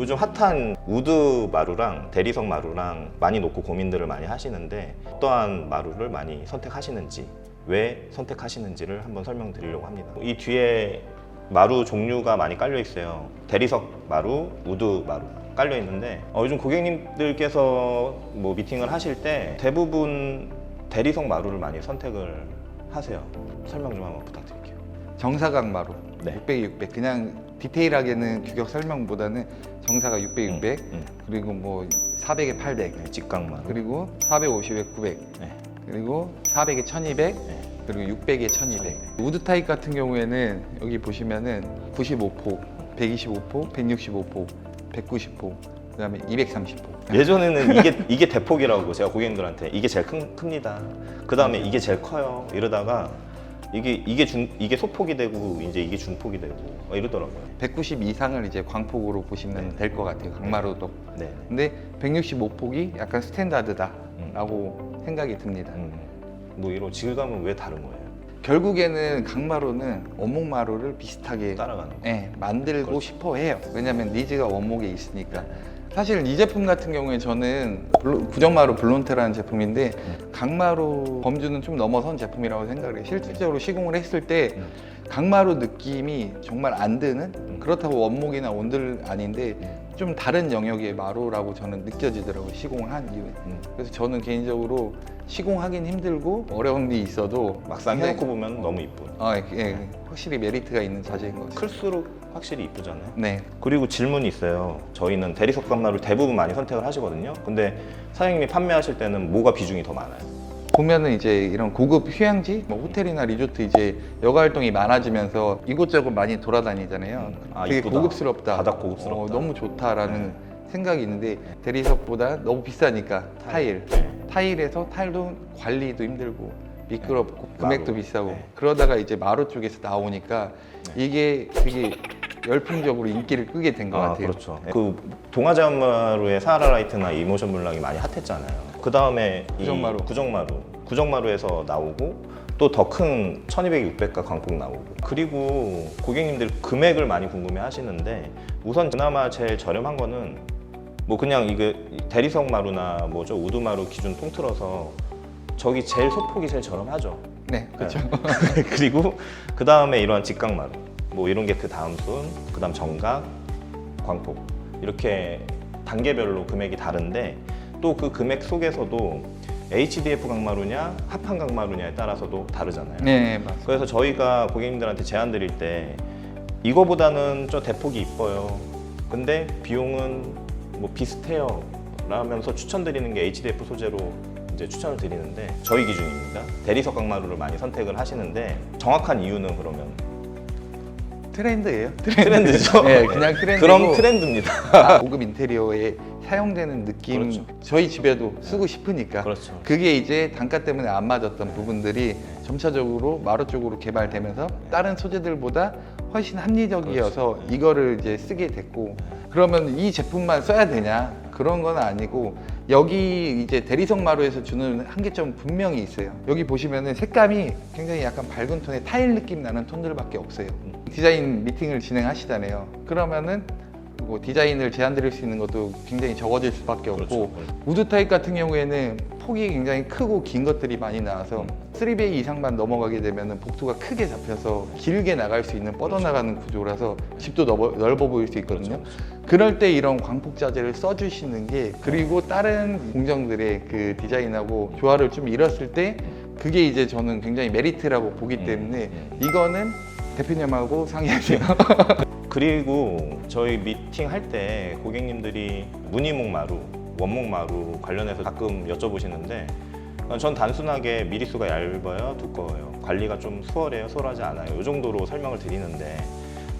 요즘 핫한 우드 마루랑 대리석 마루랑 많이 놓고 고민들을 많이 하시는데 어떠한 마루를 많이 선택하시는지 왜 선택하시는지를 한번 설명드리려고 합니다. 이 뒤에 마루 종류가 많이 깔려 있어요. 대리석 마루, 우드 마루 깔려 있는데 어, 요즘 고객님들께서 뭐 미팅을 하실 때 대부분 대리석 마루를 많이 선택을 하세요. 설명 좀 한번 부탁드릴게요. 정사각 마루 네. 600, 600 그냥 디테일하게는 규격 설명보다는 정사각 600, 600 음, 그리고 뭐 400에 800 네, 직각 마루. 그리고 450에 900 네. 그리고 400에 1200 네. 그리고 600에 1200 우드 타입 같은 경우에는 여기 보시면은 95폭 125폭 165폭 190폭 그다음에 230폭 예전에는 이게 이게 대폭이라고 제가 고객님들한테 이게 제일 큰, 큽니다. 그 다음에 이게 제일 커요. 이러다가 이게 이게 중 이게 소폭이 되고 이제 이게 중폭이 되고 막 이러더라고요. 190 이상을 이제 광폭으로 보시면 될 것 같아요 강마루도 네. 근데 165폭이 약간 스탠다드다라고 생각이 듭니다 음, 뭐 이런 질감은 왜 다른 거예요? 결국에는 강마루는 원목마루를 비슷하게 따라가는 거. 예, 만들고 그렇죠. 싶어 해요. 왜냐면 니즈가 원목에 있으니까. 사실 이 제품 같은 경우에 저는 블로- 구정마루 블론테라는 제품인데 음. 강마루 범주는 좀 넘어선 제품이라고 생각을 해요. 실질적으로 시공을 했을 때 음. 강마루 느낌이 정말 안 드는 음. 그렇다고 원목이나 온들 아닌데 좀 다른 영역의 마루라고 저는 느껴지더라고요. 시공을 한 이후에. 음. 그래서 저는 개인적으로 시공하긴 힘들고 어려운 게 있어도 막상 해놓고 보면 너무 이쁜. 어, 예, 확실히 메리트가 있는 자재인 것 같아요. 클수록 확실히 이쁘잖아요. 네. 그리고 질문이 있어요. 저희는 대리석 감마를 대부분 많이 선택을 하시거든요. 근데 사장님이 판매하실 때는 뭐가 비중이 더 많아요? 보면은 이제 이런 고급 휴양지, 뭐 호텔이나 리조트 이제 여가 활동이 많아지면서 이곳저곳 많이 돌아다니잖아요. 아, 되게 이쁘다. 고급스럽다. 바닥 고급스럽다. 어, 너무 좋다라는 생각이 있는데 대리석보다 너무 비싸니까 타일. 네. 타일에서 타일도 관리도 힘들고 미끄럽고 금액도 마루. 비싸고 네. 그러다가 이제 마루 쪽에서 나오니까 이게 되게 열풍적으로 인기를 끄게 된 것 아, 같아요. 그렇죠. 그 동아제한마루의 사하라 라이트나 이모션 물랑이 많이 핫했잖아요. 그 다음에 구정마루. 구정마루, 구정마루에서 나오고 또 더 큰 1200, 600가 광폭 나오고 그리고 고객님들 금액을 많이 궁금해 하시는데 우선 그나마 제일 저렴한 거는 뭐 그냥 이게 대리석 마루나 뭐죠 우드마루 기준 통틀어서 저기 제일 소폭이 제일 저렴하죠. 네, 그렇죠. 그리고 그 다음에 이러한 직각마루 뭐 이런 게 그 다음 순, 그 다음 정각, 광폭 이렇게 단계별로 금액이 다른데 또 그 금액 속에서도 HDF 강마루냐 합판 강마루냐에 따라서도 다르잖아요. 네, 맞습니다. 그래서 저희가 고객님들한테 제안 드릴 때 이거보다는 저 대폭이 이뻐요. 근데 비용은 뭐 비슷해요. 라면서 추천드리는 게 HDF 소재로 이제 추천을 드리는데 저희 기준입니다. 대리석 강마루를 많이 선택을 하시는데 정확한 이유는 그러면 트렌드예요. 트렌드죠. 네, 그냥 트렌드고. 그럼 트렌드입니다. 아, 고급 인테리어에 사용되는 느낌 그렇죠. 저희 집에도 쓰고 싶으니까 그렇죠. 그게 이제 단가 때문에 안 맞았던 부분들이 점차적으로 마루 쪽으로 개발되면서 다른 소재들보다 훨씬 합리적이어서 그렇죠. 이거를 이제 쓰게 됐고 그러면 이 제품만 써야 되냐 그런 건 아니고 여기 이제 대리석 마루에서 주는 한계점은 분명히 있어요 여기 보시면은 색감이 굉장히 약간 밝은 톤의 타일 느낌 나는 톤들밖에 없어요 디자인 미팅을 진행하시잖아요 그러면은 뭐 디자인을 제안 드릴 수 있는 것도 굉장히 적어질 수밖에 없고 그렇죠. 우드 타입 같은 경우에는 폭이 굉장히 크고 긴 것들이 많이 나와서 3베이 이상만 넘어가게 되면 복도가 크게 잡혀서 길게 나갈 수 있는 뻗어나가는 구조라서 집도 넓어, 넓어 보일 수 있거든요. 그럴 때 이런 광폭 자재를 써주시는 게 그리고 다른 공정들의 그 디자인하고 조화를 좀 잃었을 때 그게 이제 저는 굉장히 메리트라고 보기 음, 때문에 음. 이거는 대표님하고 상의하세요. 그리고 저희 미팅 할 때 고객님들이 무늬목 마루, 원목 마루 관련해서 가끔 여쭤보시는데 전 단순하게 미리수가 얇아요, 두꺼워요, 관리가 좀 수월해요, 수월하지 않아요. 이 정도로 설명을 드리는데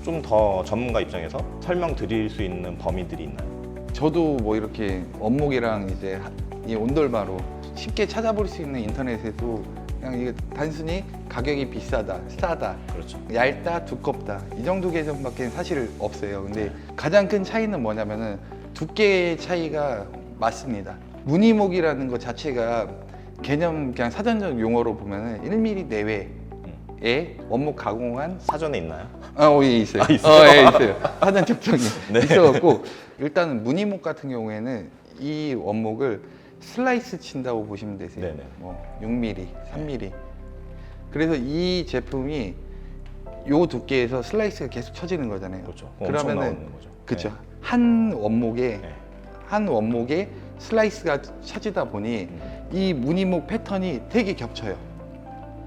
좀 더 전문가 입장에서 설명 드릴 수 있는 범위들이 있나요? 저도 뭐 이렇게 원목이랑 이제 하- 이 온돌마로 쉽게 찾아볼 수 있는 인터넷에도 그냥 이게 단순히 가격이 비싸다, 싸다, 그렇죠. 얇다, 두껍다 이 정도 개념밖에 사실 없어요. 근데 가장 큰 차이는 뭐냐면은 두께의 차이가 맞습니다. 무늬목이라는 것 자체가 개념 그냥 사전적 용어로 보면은 1mm 내외 음. 원목에 원목 가공한 사전에 있나요? 아, 어, 예, 있어요. 아, 있어요? 어, 예, 있어요. 하단 적정이 네. 있어갖고 일단은 무늬목 같은 경우에는 이 원목을 슬라이스 친다고 보시면 되세요. 네네. 뭐 6mm, 3mm. 그래서 이 제품이 요 두께에서 슬라이스가 계속 쳐지는 거잖아요. 그렇죠. 엄청 그러면은 나오는 거죠. 그렇죠. 네. 한 원목에 네. 한 원목에 슬라이스가 쳐지다 보니 음. 이 무늬목 패턴이 되게 겹쳐요.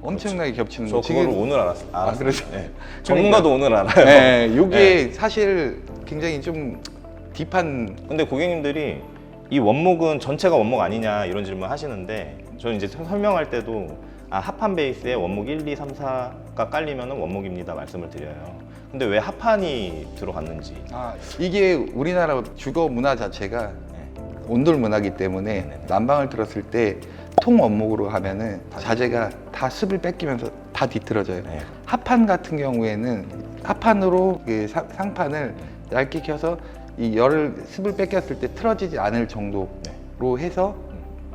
엄청나게 겹치는 저 거예요. 그거를 오늘 알았, 알았어요. 그래서- 네. 전문가도 오늘 알아요. 네, 요게 사실 굉장히 좀 딥한 근데 고객님들이 이 원목은 전체가 원목 아니냐 이런 질문 하시는데 저는 이제 설명할 때도 아, 합판 베이스에 원목 1, 2, 3, 4가 깔리면 원목입니다 말씀을 드려요. 근데 왜 합판이 들어갔는지 아, 이게 우리나라 주거 문화 자체가 네. 온돌 문화기 때문에 네네. 난방을 들었을 때 통 원목으로 하면은 자재가 다 습을 뺏기면서 다 뒤틀어져요. 네. 합판 같은 경우에는 합판으로 그 사- 상판을 얇게 켜서 이 열을 습을 뺏겼을 때 틀어지지 않을 정도로 네. 해서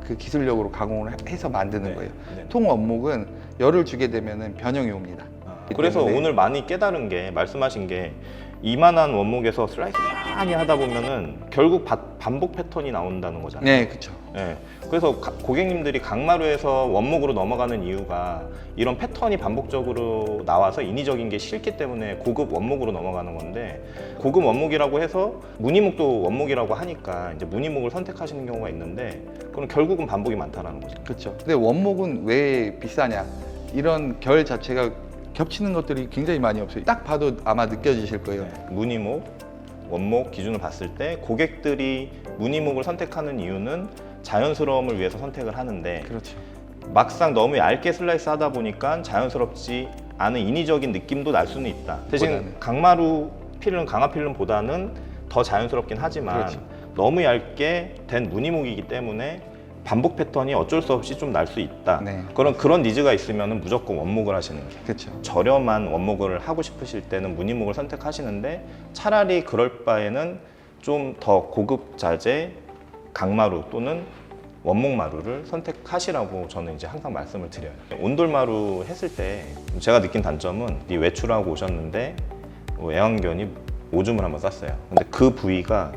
그 기술력으로 가공을 해서 만드는 네. 거예요. 네. 통 원목은 열을 주게 되면은 변형이 옵니다. 아, 그래서 때문에- 오늘 많이 깨달은 게 말씀하신 게 이만한 원목에서 슬라이스 많이 하다 보면은 결국 바- 반복 패턴이 나온다는 거잖아요. 네, 그렇죠. 예. 그래서 가- 고객님들이 강마루에서 원목으로 넘어가는 이유가 이런 패턴이 반복적으로 나와서 인위적인 게 싫기 때문에 고급 원목으로 넘어가는 건데 고급 원목이라고 해서 무늬목도 원목이라고 하니까 이제 무늬목을 선택하시는 경우가 있는데 그럼 결국은 반복이 많다라는 거죠. 그렇죠. 근데 원목은 왜 비싸냐? 이런 결 자체가 겹치는 것들이 굉장히 많이 없어요. 딱 봐도 아마 느껴지실 거예요. 네. 무늬목, 원목 기준을 봤을 때 고객들이 무늬목을 선택하는 이유는 자연스러움을 위해서 선택을 하는데 그렇죠. 막상 너무 얇게 슬라이스 하다 보니까 자연스럽지 않은 인위적인 느낌도 날 수는 있다. 대신 보다는. 강마루 필름, 강화 필름보다는 더 자연스럽긴 하지만 그렇죠. 너무 얇게 된 무늬목이기 때문에 반복 패턴이 어쩔 수 없이 좀 날 수 있다. 네. 그런 그런 니즈가 있으면 무조건 원목을 하시는 게 그렇죠. 저렴한 원목을 하고 싶으실 때는 무늬목을 선택하시는데 차라리 그럴 바에는 좀 더 고급 자재 강마루 또는 원목 마루를 선택하시라고 저는 이제 항상 말씀을 드려요. 온돌마루 했을 때 제가 느낀 단점은 이 외출하고 오셨는데 뭐 애완견이 오줌을 한번 쌌어요. 근데 그 부위가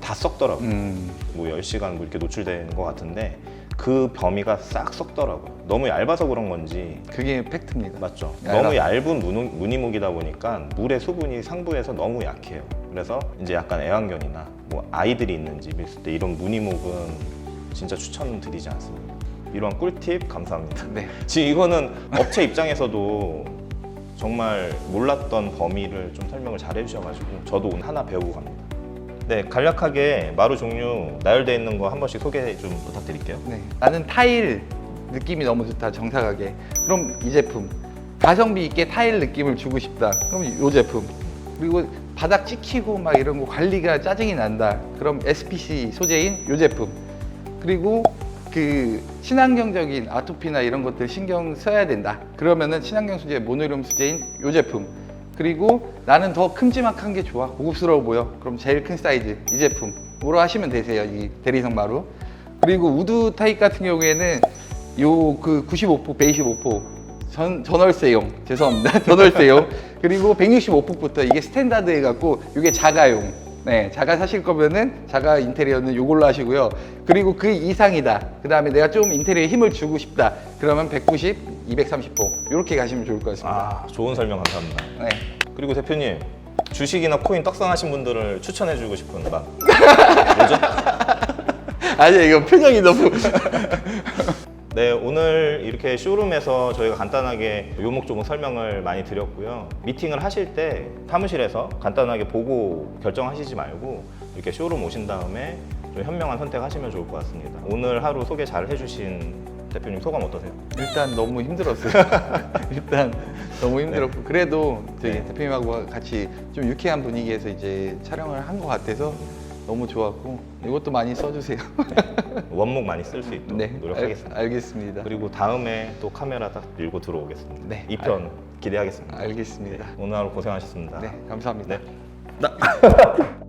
다 썩더라고요. 음, 뭐 10시간 뭐 이렇게 노출된 것 같은데 그 범위가 싹 썩더라고요. 너무 얇아서 그런 건지 그게 팩트입니다. 맞죠. 얇아. 너무 얇은 무늬, 무늬목이다 보니까 물의 수분이 상부에서 너무 약해요. 그래서 이제 약간 애완견이나 뭐 아이들이 있는 있을 때 이런 무늬목은 진짜 추천드리지 않습니다. 이러한 꿀팁 감사합니다. 네. 지금 이거는 업체 입장에서도 정말 몰랐던 범위를 좀 설명을 잘 해주셔가지고 저도 오늘 하나 배우고 갑니다. 네, 간략하게 마루 종류 나열되어 있는 거 한 번씩 소개 좀 부탁드릴게요. 네. 나는 타일 느낌이 너무 좋다. 정사각에. 그럼 이 제품. 가성비 있게 타일 느낌을 주고 싶다. 그럼 이 제품. 그리고 바닥 찍히고 막 이런 거 관리가 짜증이 난다. 그럼 SPC 소재인 이 제품. 그리고 그 친환경적인 아토피나 이런 것들 신경 써야 된다. 그러면은 친환경 소재 모노륨 소재인 이 제품. 그리고 나는 더 큼지막한 게 좋아. 고급스러워 보여. 그럼 제일 큰 사이즈 이 제품으로 하시면 되세요. 이 대리석 마루. 그리고 우드 타입 같은 경우에는 요 그 95폭, 125폭 전 전월세용 죄송합니다. 전월세용 그리고 165폭부터 이게 스탠다드 해갖고 이게 자가용. 네, 자가 사실 거면은 자가 인테리어는 요걸로 하시고요. 그리고 그 이상이다. 그 다음에 내가 좀 인테리어에 힘을 주고 싶다. 그러면 190, 230폭 이렇게 가시면 좋을 것 같습니다. 아, 좋은 설명 감사합니다. 네. 그리고 대표님 주식이나 코인 떡상하신 분들을 추천해주고 싶은 막 아니 이거 표정이 너무 네, 오늘 이렇게 쇼룸에서 저희가 간단하게 요목조목 설명을 많이 드렸고요. 미팅을 하실 때 사무실에서 간단하게 보고 결정하시지 말고 이렇게 쇼룸 오신 다음에 좀 현명한 선택하시면 좋을 것 같습니다. 오늘 하루 소개 잘 해주신 대표님 소감 어떠세요? 일단 너무 힘들었어요. 일단 너무 힘들었고 그래도 저희 네. 대표님하고 같이 좀 유쾌한 분위기에서 이제 촬영을 한 것 같아서 너무 좋았고 이것도 많이 써주세요. 원목 많이 쓸 수 있도록 네, 노력하겠습니다. 알, 알겠습니다. 그리고 다음에 또 카메라 딱 밀고 들어오겠습니다. 네, 2편 기대하겠습니다. 알겠습니다. 오늘 하루 고생하셨습니다. 네, 감사합니다. 네.